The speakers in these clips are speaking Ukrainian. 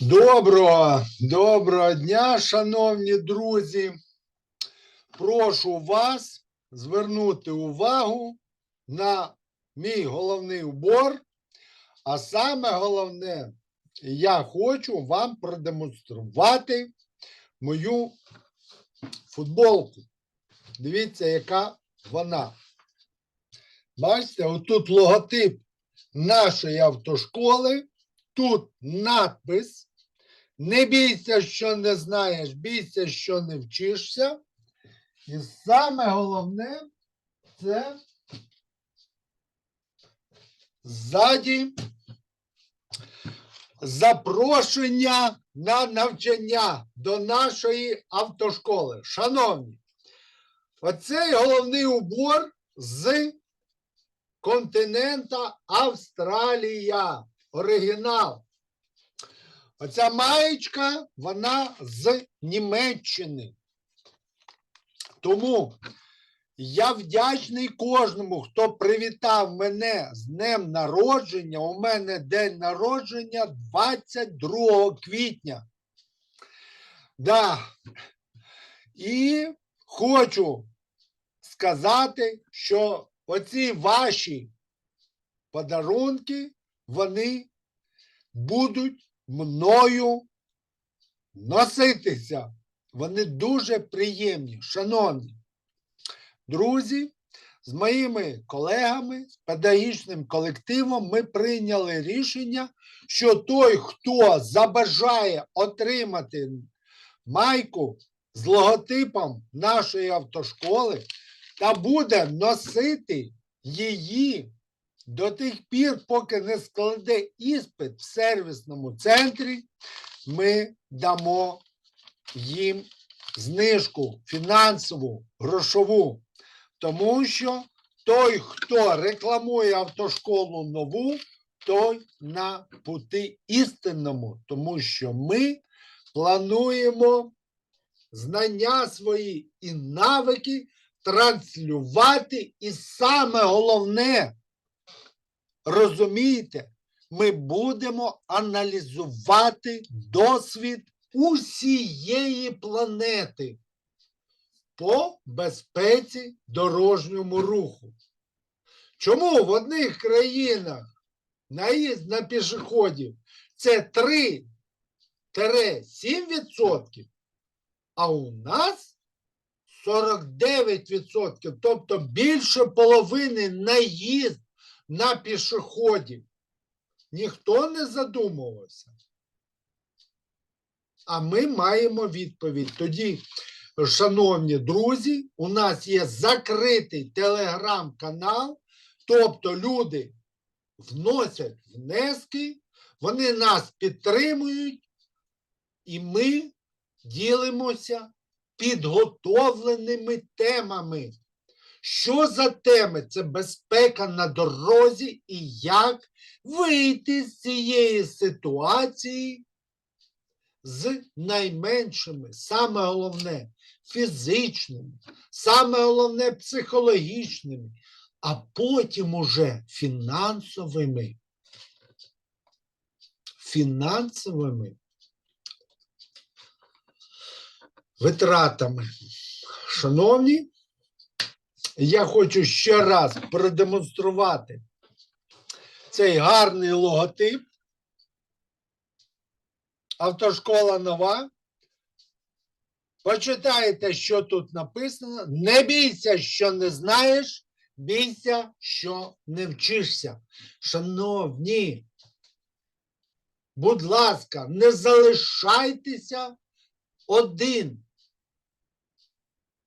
Доброго, доброго дня, шановні друзі. Прошу вас звернути увагу на мій головний убор. А саме головне, я хочу вам продемонструвати мою футболку. Дивіться, яка вона. Бачите, отут логотип нашої автошколи. Тут надпис не бійся, що не знаєш, бійся, що не вчишся. І саме головне це ззаді запрошення на навчання до нашої автошколи. Шановні, оцей головний убор з континента Австралія. Оригінал. Оця маєчка, вона з Німеччини. Тому я вдячний кожному, хто привітав мене з днем народження. У мене день народження 22 квітня. Да. І хочу сказати, що оці ваші подарунки, вони будуть мною носитися. Вони дуже приємні, шановні друзі. З моїми колегами, з педагогічним колективом ми прийняли рішення, що той, хто забажає отримати майку з логотипом нашої автошколи та буде носити її до тих пір, поки не складе іспит в сервісному центрі, ми дамо їм знижку фінансову, грошову. Тому що той, хто рекламує автошколу нову, той на пути істинному, тому що ми плануємо знання свої і навики транслювати, і саме головне, розумієте, ми будемо аналізувати досвід усієї планети по безпеці дорожнього руху. Чому в одних країнах наїзд на пішоходів це 3-7%, а у нас 49%, тобто більше половини наїзд на пішоходів. Ніхто не задумувався. А ми маємо відповідь. Тоді, шановні друзі, у нас є закритий телеграм-канал, тобто люди вносять внески, вони нас підтримують, і ми ділимося підготовленими темами. Що за теми? Це безпека на дорозі і як вийти з цієї ситуації з найменшими, саме головне, фізичними, саме головне психологічними, а потім уже фінансовими. Фінансовими витратами. Шановні, я хочу ще раз продемонструвати цей гарний логотип. Автошкола нова. Почитайте, що тут написано. Не бійся, що не знаєш, бійся, що не вчишся. Шановні, будь ласка, не залишайтеся один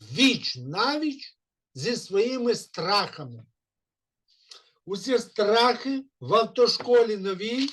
віч навіч зі своїми страхами. Усі страхи в автошколі новій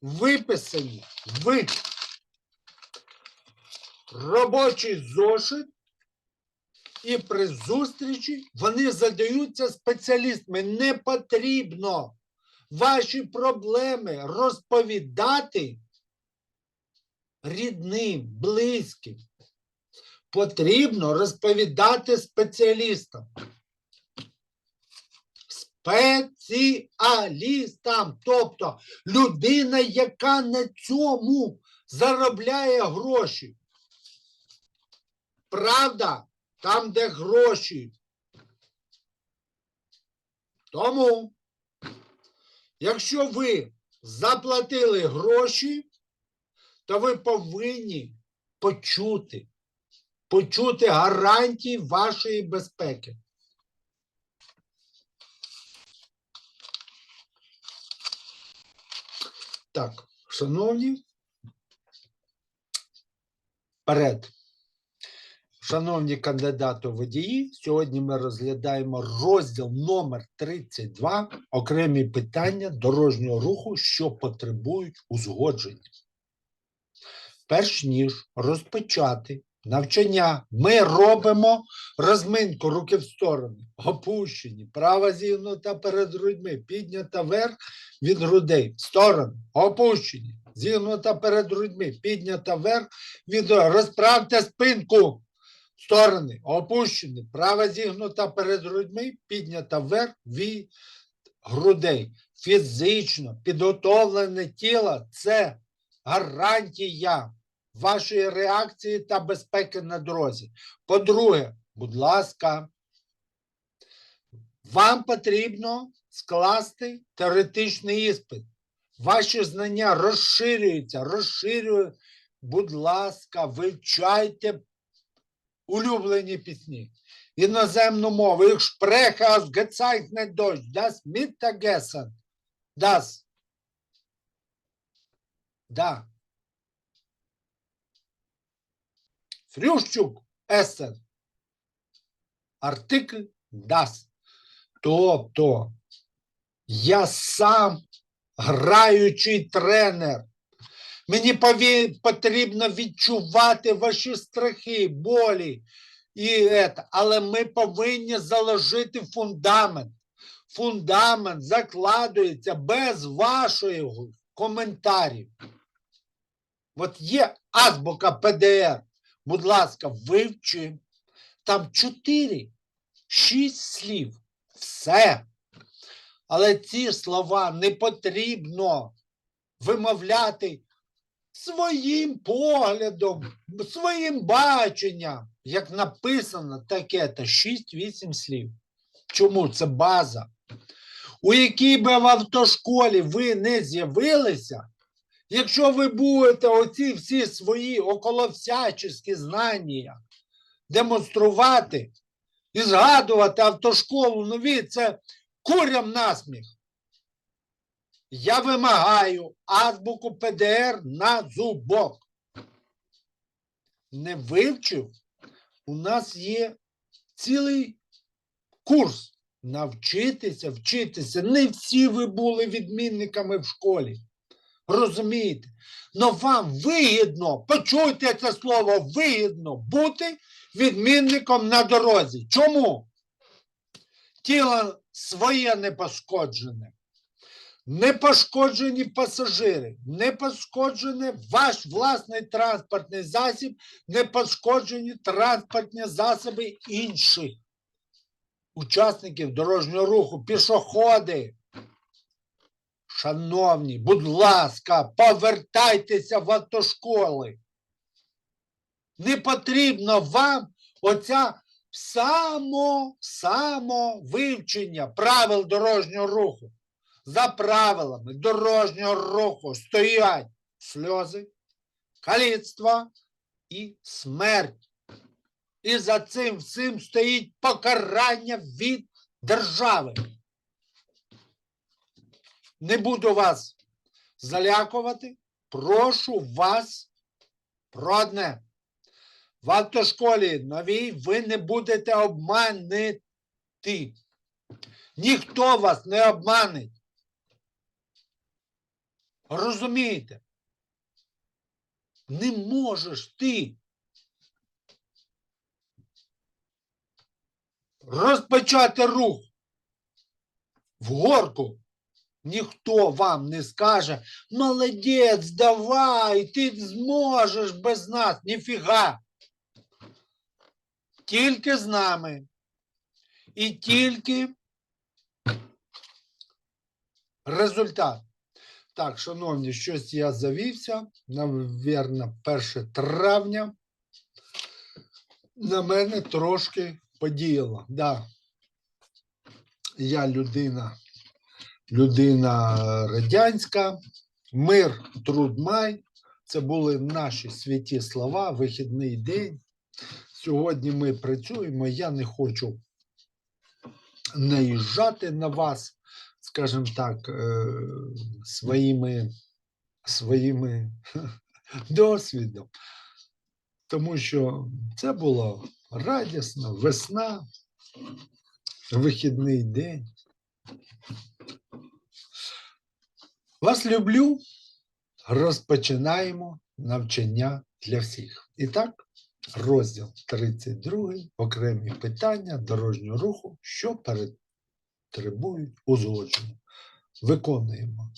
виписані в робочий зошит, і при зустрічі вони задаються спеціалістами. Не потрібно ваші проблеми розповідати рідним, близьким. Потрібно розповідати спеціалістам. Спеціалістам, тобто людина, яка на цьому заробляє гроші. Правда, там, де гроші. Тому, якщо ви заплатили гроші, то ви повинні почути, почути гарантії вашої безпеки. Так, шановні, вперед. Шановні кандидати водії, сьогодні ми розглядаємо розділ номер 32 окремі питання дорожнього руху, що потребують узгодження. Перш ніж розпочати навчання, ми робимо розминку руки в сторони, опущені, права зігнута перед грудьми, піднята вверх від грудей, в сторону, опущені, зігнута перед грудьми, піднята вверх від розправте спинку. Сторони, опущені, права зігнута перед грудьми, піднята вверх від грудей. Фізично підготовлене тіло це гарантія вашої реакції та безпеки на дорозі. По-друге, будь ласка, вам потрібно скласти теоретичний іспит. Ваші знання розширюються, розширюють. Будь ласка, вивчайте улюблені пісні. Іноземну мову. Ich spreche ausgezeichnet Deutsch. Das Mittagessen. Das. Да. Фрющук Есен. Артикль das. Тобто я сам граючий тренер. Мені потрібно відчувати ваші страхи, болі і це. Але ми повинні заложити фундамент. Фундамент закладується без вашої коментарів. От є азбука ПДР. Будь ласка, вивчи. Там 4, 6 слів. Все. Але ці слова не потрібно вимовляти своїм поглядом, своїм баченням. Як написано, таке то 6-8 слів. Чому це база? У якій би в автошколі ви не з'явилися, якщо ви будете оці всі свої околовсячі знання демонструвати і згадувати автошколу нові, це курям насміх. Я вимагаю азбуку ПДР на зубок. Не вивчив? У нас є цілий курс навчитися, вчитися. Не всі ви були відмінниками в школі. Розумієте? Но вам вигідно, почуйте це слово, вигідно бути відмінником на дорозі. Чому? Тіло своє не пошкоджене. Не пошкоджені пасажири, не пошкоджений ваш власний транспортний засіб, не пошкоджені транспортні засоби інших учасників дорожнього руху, пішоходи. Шановні, будь ласка, повертайтеся в автошколи. Не потрібно вам оця само, само вивчення правил дорожнього руху. За правилами дорожнього руху стоять сльози, каліцтво і смерть. І за цим всім стоїть покарання від держави. Не буду вас залякувати. Прошу вас про одне. В автошколі новій ви не будете обманити. Ніхто вас не обманить. Розумієте? Не можеш ти розпочати рух в горку. Ніхто вам не скаже, молодець, давай, ти зможеш без нас. Ніфіга. Тільки з нами. І тільки результат. Так, шановні, щось я завівся. Навірно, 1 травня на мене трошки подіяло. Да. Я людина, людина радянська, мир, труд май. Це були наші святі слова, вихідний день. Сьогодні ми працюємо. Я не хочу наїжджати на вас, скажімо так, е, своїми, своїми досвідом. Тому що це було радісно, весна, вихідний день. Вас люблю. Розпочинаємо навчання для всіх. І так, розділ 32, окремі питання дорожнього руху, що потребують узгодження. Виконуємо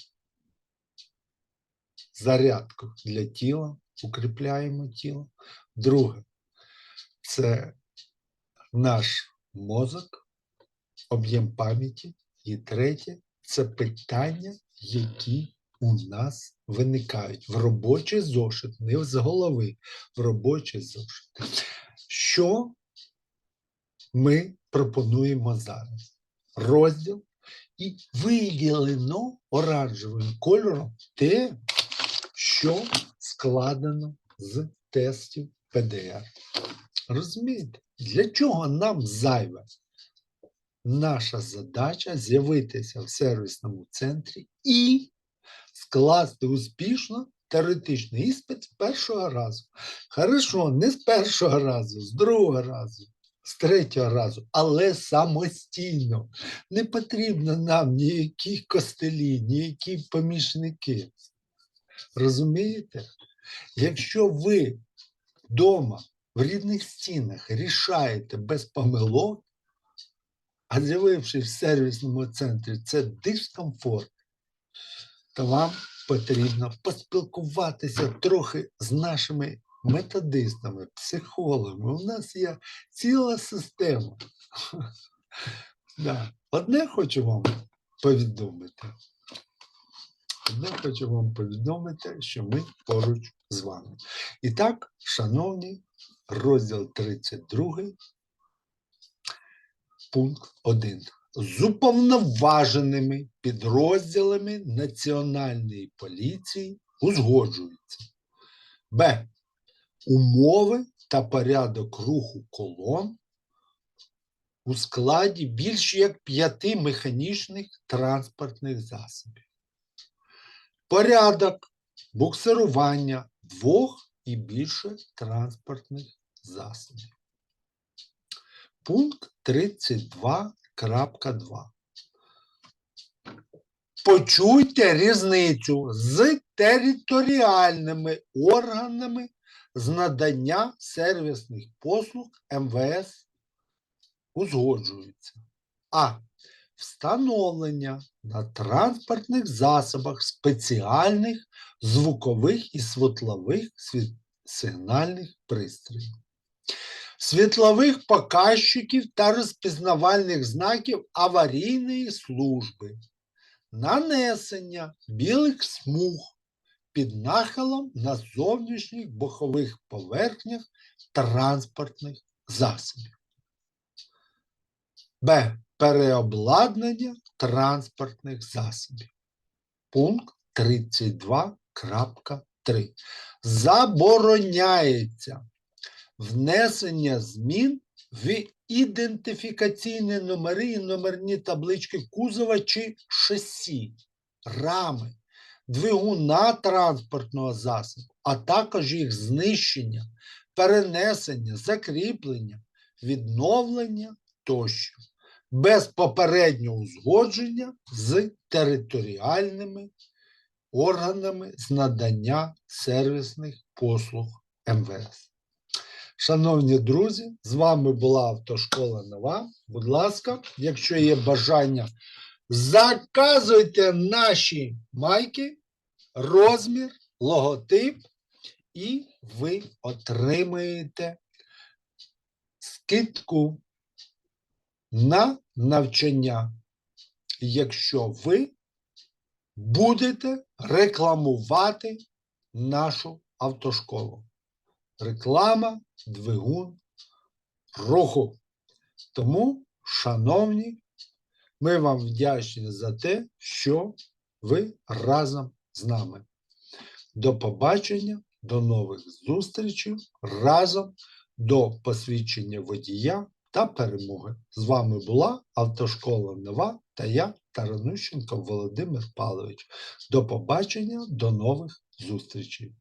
зарядку для тіла, укріпляємо тіло. Друге, це наш мозок, об'єм пам'яті. І третє це питання, які у нас виникають в робочий зошит, не з голови, в робочий зошит. Що ми пропонуємо зараз? Розділ і виділено оранжевим кольором те, що складено з тестів ПДР. Розумієте, для чого нам зайве? Наша задача з'явитися в сервісному центрі і скласти успішно теоретичний іспит з першого разу. Хорошо, не з першого разу, з другого разу, з третього разу, але самостійно. Не потрібно нам ніякі костелі, ніякі помічники. Розумієте? Якщо ви вдома в рідних стінах рішаєте без помилок, а з'явившись в сервісному центрі, це дискомфорт, то вам потрібно поспілкуватися трохи з нашими методистами, психологами. У нас є ціла система. Одне хочу вам повідомити. Одне хочу вам повідомити, що ми поруч з вами. І так, шановні, розділ 32, пункт 1. З уповноваженими підрозділами Національної поліції узгоджується. Б. Умови та порядок руху колон у складі більш як п'яти механічних транспортних засобів. Порядок буксирування двох і більше транспортних засобів. Пункт 32.2. Почуйте різницю з територіальними органами з надання сервісних послуг МВС узгоджується. А. Встановлення на транспортних засобах спеціальних звукових і світлових сигнальних пристроїв світлових показчиків та розпізнавальних знаків аварійної служби, нанесення білих смуг під нахилом на зовнішніх бокових поверхнях транспортних засобів. Б. Переобладнання транспортних засобів. Пункт 32.3. Забороняється внесення змін в ідентифікаційні номери і номерні таблички кузова чи шасі, рами, двигуна транспортного засобу, а також їх знищення, перенесення, закріплення, відновлення тощо, без попереднього узгодження з територіальними органами з надання сервісних послуг МВС. Шановні друзі, з вами була Автошкола Нова. Будь ласка, якщо є бажання, заказуйте наші майки, розмір, логотип, і ви отримаєте скидку на навчання, якщо ви будете рекламувати нашу автошколу. Реклама, двигун, руху. Тому, шановні, ми вам вдячні за те, що ви разом з нами. До побачення, до нових зустрічей разом до посвідчення водія та перемоги. З вами була Автошкола Нова та я, Таранущенко Володимир Павлович. До побачення, до нових зустрічей.